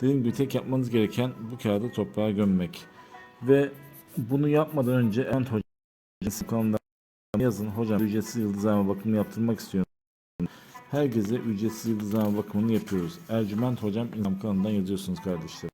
Dediğim gibi tek yapmanız gereken bu kağıdı toprağa gömmek. Ve bunu yapmadan önce Ent Hoca'nın kanalında yazın. Hocam ücretsiz yıldızlama bakımını yaptırmak istiyorum. Herkese ücretsiz yıldızlama bakımını yapıyoruz. Ercüment Hocam Instagram kanalından yazıyorsunuz kardeşler.